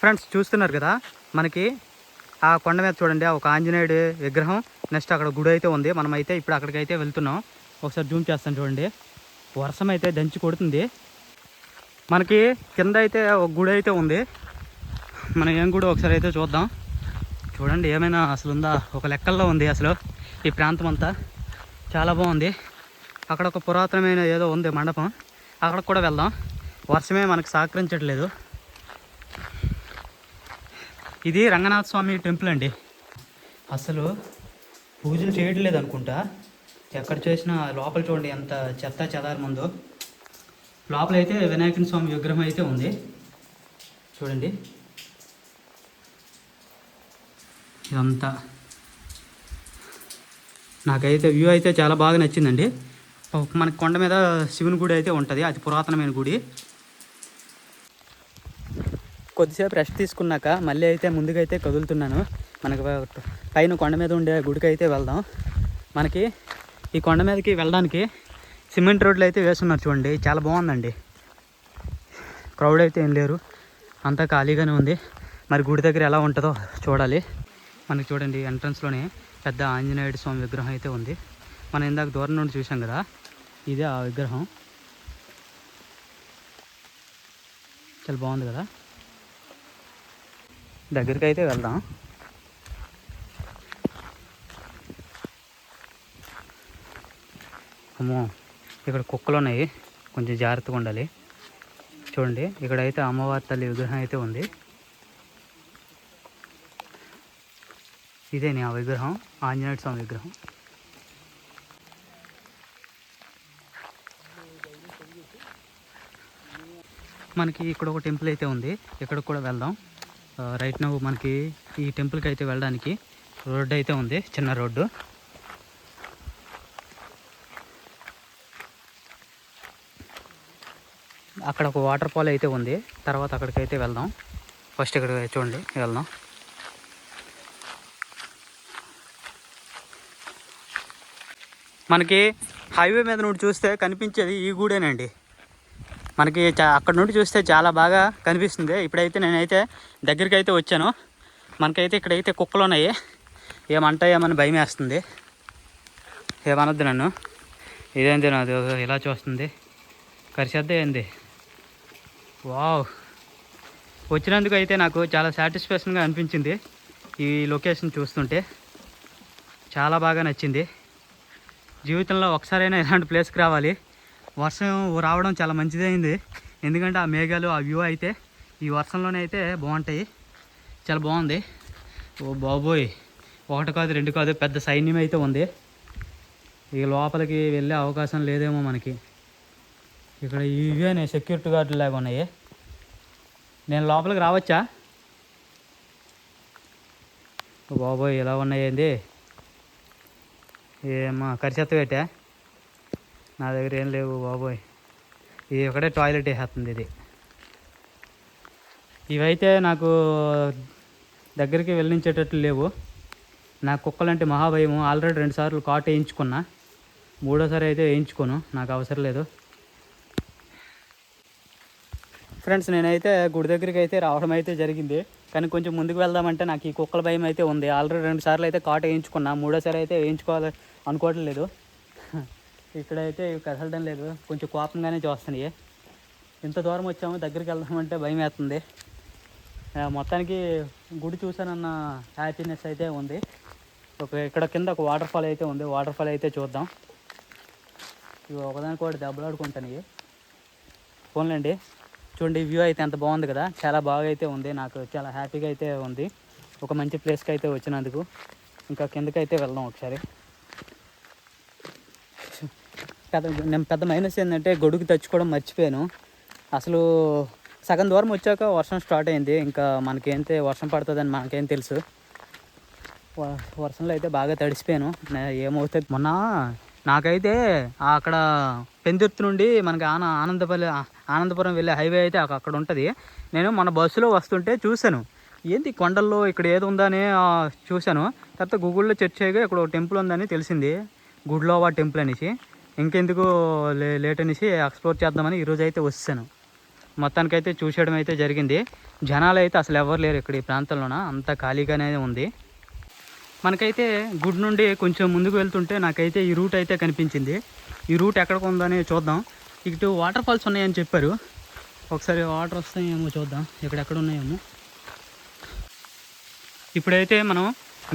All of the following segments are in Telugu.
ఫ్రెండ్స్ చూస్తున్నారు కదా మనకి ఆ కొండ మీద చూడండి ఒక ఆంజనేయుడి విగ్రహం. నెక్స్ట్ అక్కడ గుడి అయితే ఉంది. మనమైతే ఇప్పుడు అక్కడికైతే వెళ్తున్నాం. ఒకసారి జూమ్ చేస్తాను చూడండి. వర్షం అయితే దంచి కొడుతుంది. మనకి కింద అయితే ఒక గుడి అయితే ఉంది. మనం ఏం గుడి ఒకసారి అయితే చూద్దాం. చూడండి ఏమైనా అసలు ఉందా? ఒక లెక్కల్లో ఉంది అసలు ఈ ప్రాంతం అంతా. చాలా బాగుంది. అక్కడ ఒక పురాతనమైన ఏదో ఉంది మండపం. అక్కడికి కూడా వెళ్దాం. వర్షమే మనకు సహకరించట్లేదు. ఇది రంగనాథ స్వామి టెంపుల్ అండి. అసలు పూజలు చేయట్లేదు అనుకుంటా ఎక్కడ చేసినా లోపల చూడండి ఎంత చెత్త చెదారం ఉందో. లోపల అయితే వినాయకుని స్వామి విగ్రహం అయితే ఉంది. చూడండి. ఇదంతా. నాకైతే వ్యూ అయితే చాలా బాగా నచ్చిందండి. మనకి కొండ మీద శివుని గుడి అయితే ఉంటుంది. అతి పురాతనమైన గుడి. కొద్దిసేపు రెస్ట్ తీసుకున్నాక మళ్ళీ అయితే ముందుకైతే కదులుతున్నాను. మనకు పైన కొండ మీద ఉండే గుడికి అయితే వెళ్దాం. మనకి ఈ కొండ మీదకి వెళ్ళడానికి సిమెంట్ రోడ్లు అయితే వేస్తున్నారు చూడండి. చాలా బాగుందండి. క్రౌడ్ అయితే ఏం లేరు. అంతా ఖాళీగానే ఉంది. మరి గుడి దగ్గర ఎలా ఉంటుందో చూడాలి. మనకి చూడండి ఎంట్రన్స్లోనే పెద్ద ఆంజనేయుడి స్వామి విగ్రహం అయితే ఉంది. మనం ఇందాక దూరం నుండి చూసాం కదా ఇదే ఆ విగ్రహం. చాలా బాగుంది కదా. దగ్గరికి అయితే వెళ్దాం. అమ్మో ఇక్కడ కుక్కలు ఉన్నాయి కొంచెం జాగ్రత్తగా ఉండాలి. చూడండి ఇక్కడైతే అమ్మవారి తల్లి విగ్రహం అయితే ఉంది. ఇదే ఆ విగ్రహం? ఆంజనేయ స్వామి విగ్రహం. మనకి ఇక్కడ ఒక టెంపుల్ అయితే ఉంది. ఇక్కడ కూడా వెళ్దాం. రైట్ నవ్వు మనకి ఈ టెంపుల్కి అయితే వెళ్ళడానికి రోడ్డు అయితే ఉంది చిన్న రోడ్డు. అక్కడ ఒక వాటర్ ఫాల్ అయితే ఉంది తర్వాత అక్కడికి అయితే వెళ్దాం. ఫస్ట్ ఇక్కడ చూడండి వెళ్దాం. మనకి హైవే మీద నుండి చూస్తే కనిపించేది ఈ గూడేనండి. మనకి చా అక్కడ నుండి చూస్తే చాలా బాగా కనిపిస్తుంది. ఇప్పుడైతే నేనైతే దగ్గరికి అయితే వచ్చాను. మనకైతే ఇక్కడైతే కుక్కలు ఉన్నాయి. ఏమంటాయేమని భయం వేస్తుంది. ఏమనొద్దు నన్ను. ఇదేంది నాది? ఇలా చూస్తుంది. కరిసేద్దా ఏంది? వావ్. వచ్చినందుకు అయితే నాకు చాలా సాటిస్ఫాక్షన్గా అనిపించింది ఈ లొకేషన్ చూస్తుంటే. చాలా బాగా నచ్చింది. జీవితంలో ఒకసారైనా ఇలాంటి ప్లేస్కి రావాలి. వర్షం రావడం చాలా మంచిదైంది. ఎందుకంటే ఆ మేఘాలు ఆ వ్యూ అయితే ఈ వర్షంలోనే అయితే బాగుంటాయి. చాలా బాగుంది. ఓ బాబోయ్. ఒకటి కాదు రెండు కాదు పెద్ద సైన్యం అయితే ఉంది. ఇక లోపలికి వెళ్ళే అవకాశం లేదేమో మనకి. ఇక్కడ ఇవే సెక్యూరిటీ గార్డులు లాగా ఉన్నాయి. నేను లోపలికి రావచ్చా? బాబోయ్ ఇలా ఉన్నాయండి? ఏంది ఏమా ఖర్చు పెట్టా. నా దగ్గర ఏం లేవు బాబోయ్. ఇది ఒకటే టాయిలెట్ వేసేస్తుంది ఇది. ఇవైతే నాకు దగ్గరికి వెళ్ళించేటట్లు లేవు. నా కుక్కలంటే మహాభయము ఆల్రెడీ రెండు సార్లు కాట్ వేయించుకున్నా. మూడోసారి అయితే వేయించుకోను. నాకు అవసరం లేదు. ఫ్రెండ్స్ నేనైతే గుడి దగ్గరికి అయితే రావడం అయితే జరిగింది. కానీ కొంచెం ముందుకు వెళ్దామంటే నాకు ఈ కుక్కల భయం అయితే ఉంది. ఆల్రెడీ రెండు సార్లు అయితే కాట్ వేయించుకున్నా. మూడోసారి అయితే వేయించుకోవాలి అనుకోవట్లేదు. లేదు ఇక్కడైతే ఇవి కదలడం లేదు. కొంచెం కోపంగానే చూస్తున్నాయి. ఇంత దూరం వచ్చాము దగ్గరికి వెళ్దామంటే భయం వేస్తుంది. మొత్తానికి గుడి చూసానన్న హ్యాపీనెస్ అయితే ఉంది. ఒక ఇక్కడ కింద ఒక వాటర్ ఫాల్ అయితే ఉంది. వాటర్ ఫాల్ అయితే చూద్దాం. ఇవి ఒకదానికి ఒకటి దెబ్బలాడుకుంటాయి ఫోన్లండి చూడండి వ్యూ అయితే ఎంత బాగుంది కదా. చాలా బాగా అయితే ఉంది. నాకు చాలా హ్యాపీగా అయితే ఉంది. ఒక మంచి ప్లేస్కి అయితే వచ్చినందుకు. ఇంకా కిందకైతే వెళ్దాం ఒకసారి. పెద్ద నేను పెద్ద మైనస్ ఏంటంటే గొడుగు తెచ్చుకోవడం మర్చిపోయాను. అసలు సగం దూరం వచ్చాక వర్షం స్టార్ట్ అయింది. ఇంకా మనకేంతే వర్షం పడుతుందని మనకేం తెలుసు. వ- వర్షంలో అయితే బాగా తడిసిపోయాను. ఏమవుతుంది మొన్న నాకైతే అక్కడ పెందుర్తి నుండి మనకి ఆన ఆనందపల్లి ఆనందపురం వెళ్ళే హైవే అయితే అక్కడ ఉంటుంది. నేను మన బస్సులో వస్తుంటే చూశాను. ఏంటి కొండల్లో ఇక్కడ ఏది ఉందని చూశాను. తర్వాత గూగుల్లో సెర్చ్ చేయగా ఇక్కడ ఒక టెంపుల్ ఉందని తెలిసింది. గుడ్లోవా టెంపుల్ అనేసి. ఇంకెందుకు లే లేట్ అనేసి ఎక్స్ప్లోర్ చేద్దామని ఈరోజు అయితే వచ్చాను. మొత్తానికైతే చూసేయడం అయితే జరిగింది. జనాలు అయితే అసలు ఎవరు లేరు ఇక్కడ ఈ ప్రాంతంలోన. అంత ఖాళీగానే ఉంది. మనకైతే గుడ్ నుండి కొంచెం ముందుకు వెళ్తుంటే నాకైతే ఈ రూట్ అయితే కనిపించింది. ఈ రూట్ ఎక్కడికి ఉందని చూద్దాం. ఇటు వాటర్ ఫాల్స్ ఉన్నాయని చెప్పారు. ఒకసారి వాటర్ వస్తాయేమో చూద్దాం. ఇక్కడెక్కడ ఉన్నాయేమో. ఇప్పుడైతే మనం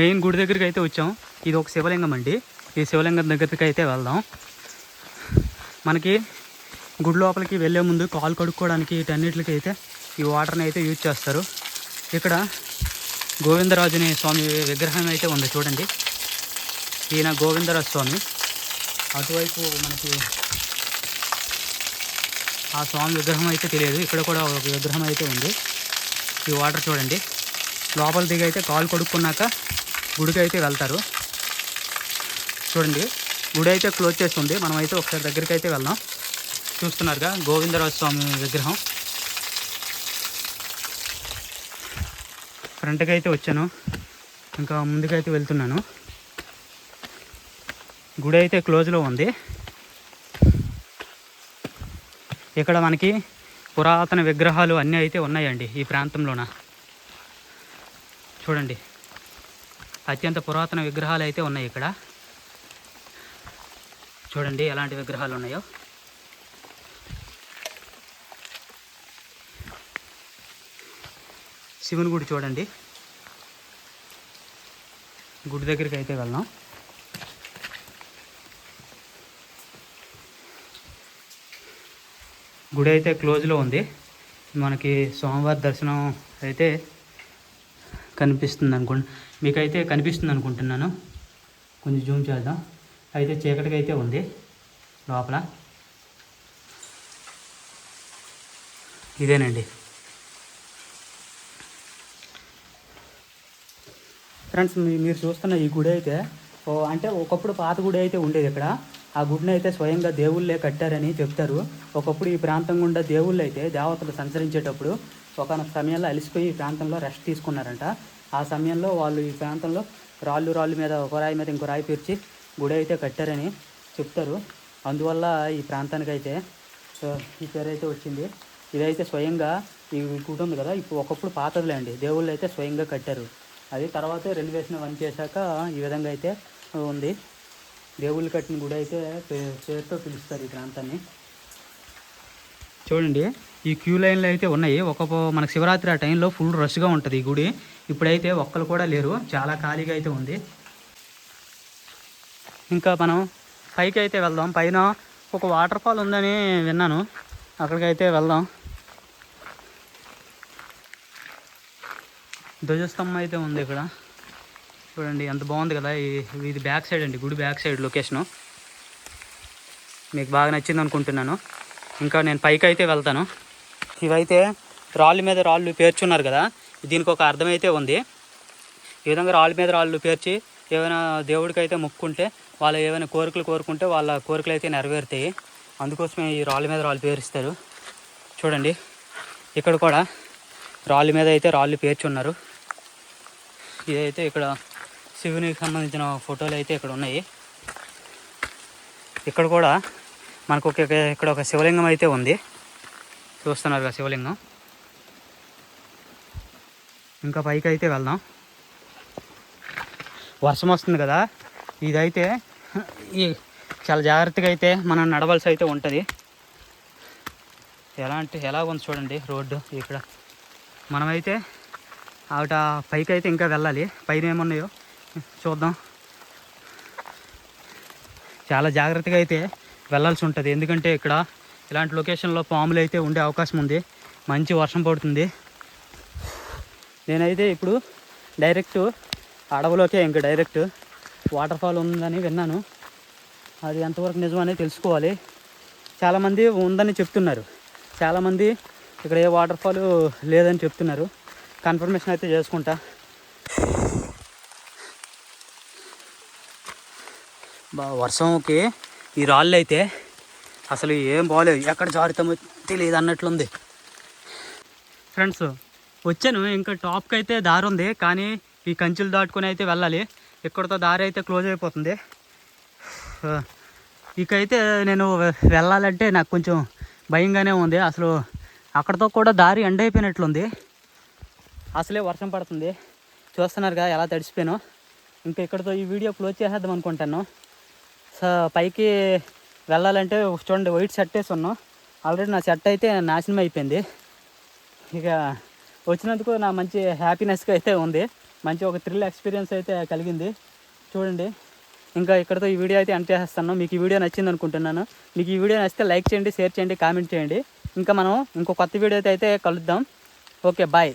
మెయిన్ గుడి దగ్గరికి అయితే వచ్చాం. ఇది ఒక శివలింగం అండి. ఈ శివలింగం దగ్గరికి అయితే వెళ్దాం. మనకి గుడి లోపలికి వెళ్ళే ముందు కాలు కడుక్కోవడానికి వీటన్నిటికి అయితే ఈ వాటర్ని అయితే యూజ్ చేస్తారు. ఇక్కడ గోవిందరాజుని స్వామి విగ్రహం అయితే ఉంది చూడండి. ఈయన గోవిందరాజు స్వామి. అటువైపు మనకి ఆ స్వామి విగ్రహం అయితే తెలియదు. ఇక్కడ కూడా ఒక విగ్రహం అయితే ఉంది. ఈ వాటర్ చూడండి. లోపల దిగి అయితే కాలు కొడుక్కున్నాక గుడికి అయితే వెళ్తారు. చూడండి. గుడి అయితే క్లోజ్ చేస్తుంది. మనం అయితే ఒకసారి దగ్గరికి అయితే వెళ్దాం. చూస్తున్నారుగా గోవిందరాజు స్వామి విగ్రహం. ఫ్రంట్కి అయితే వచ్చాను. ఇంకా ముందుకైతే వెళ్తున్నాను. గుడి అయితే క్లోజ్లో ఉంది. ఇక్కడ మనకి పురాతన విగ్రహాలు అన్నీ అయితే ఉన్నాయండి ఈ ప్రాంతంలోన. చూడండి. అత్యంత పురాతన విగ్రహాలు అయితే ఉన్నాయి ఇక్కడ. చూడండి ఎలాంటి విగ్రహాలు ఉన్నాయో. శివుని గుడి చూడండి. గుడి దగ్గరికి అయితే వెళ్దాం. గుడి అయితే క్లోజ్లో ఉంది. మనకి సోమవారి దర్శనం అయితే కనిపిస్తుంది అనుకు మీకైతే కనిపిస్తుంది అనుకుంటున్నాను కొంచెం జూమ్ చేద్దాం. అయితే చీకటికి అయితే ఉంది లోపల. ఇదేనండి. ఫ్రెండ్స్ మీ- మీరు చూస్తున్న ఈ గుడి అయితే ఓ అంటే ఒకప్పుడు పాత గుడి అయితే ఉండేది ఇక్కడ. ఆ గుడిని అయితే స్వయంగా దేవుళ్ళే కట్టారని చెప్తారు. ఒకప్పుడు ఈ ప్రాంతం గుండా దేవుళ్ళు అయితే దేవతలు సంచరించేటప్పుడు ఒకనొక సమయంలో అలసిపోయి ఈ ప్రాంతంలో రెస్ట్ తీసుకున్నారంట. ఆ సమయంలో వాళ్ళు ఈ ప్రాంతంలో రాళ్ళు రాళ్ళు మీద ఒక రాయి మీద ఇంకో రాయి పేర్చి గుడి అయితే కట్టారని చెప్తారు. అందువల్ల ఈ ప్రాంతానికి అయితే ఈ పేరు అయితే వచ్చింది. ఇదైతే స్వయంగా ఈ గుడి ఉంది కదా ఇప్పుడు ఒకప్పుడు పాతదిలే అండి దేవుళ్ళు అయితే స్వయంగా కట్టారు. అది తర్వాత రెనోవేషన్ వన్ చేశాక ఈ విధంగా అయితే ఉంది. దేవుళ్ళు కట్టిన గుడి అయితే పే- పేరుతో పిలుస్తారు ఈ ప్రాంతాన్ని. చూడండి ఈ క్యూ లైన్లు అయితే ఉన్నాయి. ఒక మనకు శివరాత్రి ఆ టైంలో ఫుల్ రష్గా ఉంటుంది ఈ గుడి. ఇప్పుడైతే ఒక్కరు కూడా లేరు. చాలా ఖాళీగా అయితే ఉంది. ఇంకా మనం పైకి అయితే వెళ్దాం. పైన ఒక వాటర్ ఫాల్ ఉందని విన్నాను. అక్కడికైతే వెళ్దాం. ధ్వజస్తంభం అయితే ఉంది ఇక్కడ. చూడండి ఎంత బాగుంది కదా ఈ- ఇది బ్యాక్ సైడ్ అండి గుడి బ్యాక్ సైడ్ లొకేషను. మీకు బాగా నచ్చింది అనుకుంటున్నాను. ఇంకా నేను పైకి అయితే వెళ్తాను. ఇవైతే రాళ్ళ మీద రాళ్ళు పేర్చున్నారు కదా దీనికి ఒక అర్థం అయితే ఉంది. ఈ విధంగా రాళ్ళ మీద రాళ్ళు పేర్చి ఏమైనా దేవుడికి అయితే మొక్కుంటే వాళ్ళు ఏమైనా కోరికలు కోరుకుంటే వాళ్ళ కోరికలు అయితే నెరవేరుతాయి. అందుకోసమే ఈ రాళ్ళ మీద రాళ్ళు పేరుస్తారు. చూడండి ఇక్కడ కూడా రాళ్ళ మీద అయితే రాళ్ళు పేర్చి ఉన్నారు ఇదైతే ఇక్కడ శివునికి సంబంధించిన ఫోటోలు అయితే ఇక్కడ ఉన్నాయి. ఇక్కడ కూడా మనకు ఒక ఇక్కడ ఒక శివలింగం అయితే ఉంది. చూస్తున్నారు కదా శివలింగం. ఇంకా పైకి అయితే వెళ్దాం. వర్షం వస్తుంది కదా. ఇదైతే ఈ చాలా జాగ్రత్తగా అయితే మనం నడవలసి అయితే ఉంటుంది. ఎలాంటి ఎలా ఉంది చూడండి రోడ్డు ఇక్కడ. మనమైతే ఆవిట పైకి అయితే ఇంకా వెళ్ళాలి. పైన ఏమున్నాయో చూద్దాం. చాలా జాగ్రత్తగా అయితే వెళ్ళాల్సి ఉంటుంది. ఎందుకంటే ఇక్కడ ఇలాంటి లొకేషన్లో పాములు అయితే ఉండే అవకాశం ఉంది. మంచి వర్షం పడుతుంది. నేనైతే ఇప్పుడు డైరెక్ట్ అడవిలోకే ఇంకా డైరెక్ట్ వాటర్ ఫాల్ ఉందని విన్నాను. అది ఎంతవరకు నిజమని తెలుసుకోవాలి. చాలామంది ఉందని చెప్తున్నారు. చాలామంది ఇక్కడ ఏ వాటర్ ఫాల్ లేదని చెప్తున్నారు. కన్ఫర్మేషన్ అయితే చేసుకుంటా. బా వర్షంకి ఈ రాళ్ళు అయితే అసలు ఏం బాగాలేదు ఎక్కడ జారుతామో తెలియదు అన్నట్లుంది. ఫ్రెండ్స్ వచ్చాను. ఇంకా టాప్కి అయితే దారి ఉంది. కానీ ఈ కంచెలు దాటుకొని అయితే వెళ్ళాలి. ఇక్కడతో దారి అయితే క్లోజ్ అయిపోతుంది. ఇకైతే నేను వెళ్ళాలంటే నాకు కొంచెం భయంగానే ఉంది. అసలు అక్కడతో కూడా దారి ఎండ్ అయిపోయినట్లుంది. అసలే వర్షం పడుతుంది. చూస్తున్నారు కదా ఎలా తడిసిపోయాను. ఇంకా ఇక్కడతో ఈ వీడియో క్లోజ్ చేసేద్దాం అనుకుంటాను. సో పైకి వెళ్ళాలంటే చూడండి వైట్ షర్ట్ వేసి ఉన్నాం ఆల్రెడీ నా షర్ట్ అయితే నాశనం అయిపోయింది. ఇక వచ్చినందుకు నా మంచి హ్యాపీనెస్గా అయితే ఉంది. మంచి ఒక థ్రిల్ ఎక్స్పీరియన్స్ అయితే కలిగింది. చూడండి. ఇంకా ఇక్కడతో ఈ వీడియో అయితే ఎండ్ చేసేస్తాను. మీకు ఈ వీడియో నచ్చింది అనుకుంటున్నాను. మీకు ఈ వీడియో నచ్చితే లైక్ చేయండి షేర్ చేయండి కామెంట్ చేయండి. ఇంకా మనం ఇంకో కొత్త వీడియో అయితే కలుద్దాం. Okay bye.